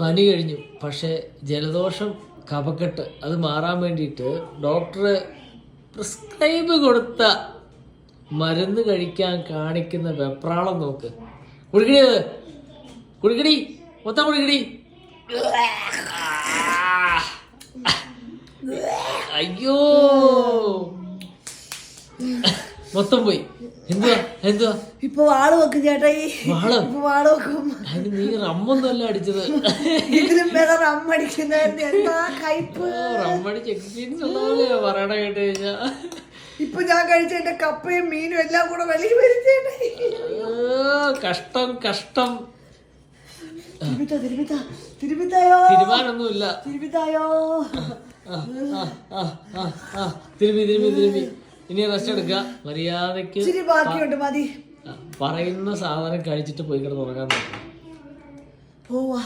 പനി കഴിഞ്ഞു. പക്ഷേ ജലദോഷം കഫക്കെട്ട് അത് മാറാൻ വേണ്ടിയിട്ട് ഡോക്ടർ പ്രിസ്ക്രൈബ് കൊടുത്ത മരുന്ന് കഴിക്കാൻ കാണിക്കുന്ന വെപ്രാളം നോക്ക്. കുടിക്കടി കുടിക്കടി. മൊത്തം കുടിക്കടി. അയ്യോ. മൊത്തം പോയി. എന്തുവാ? എന്തുവാ? ഇപ്പൊ വാൾ വെക്കും ഈ വാൾ? ഇപ്പൊ വാൾ വെക്കും. അതിന് നീ റമ്മൊന്നുമല്ല അടിച്ചത്. ഇതിലും വേറെ റമ്മടിക്കുന്നതിന്റെ എന്താ കയ്പ് റമ്മടിച്ച് എക്സ്പീരിയൻസ് ഉള്ള പോലെയാ പറയണ കേട്ട് കഴിഞ്ഞാ. ഇപ്പൊ ഞാൻ കഴിച്ച എന്റെ കപ്പയും മീനും എല്ലാം കൂടെ വെളിയിൽ വരുത്തേട്ടാ കഷ്ടം കഷ്ടം. തിരുമിത്ത തിരുമിത്ത തിരുമിത്തായോ? തിരുമിത്തായോ? തിരുമി തിരുമി ആ, ഇനി റെസ്റ്റ് എടുക്കുക. മര്യാദയ്ക്ക് ഇച്ചിരി ബാക്കിയുണ്ട് മതി. പറയുന്ന സാധനം കഴിച്ചിട്ട് പോയി കിടന്ന് ഉറങ്ങാൻ നോക്കുക പോവാ.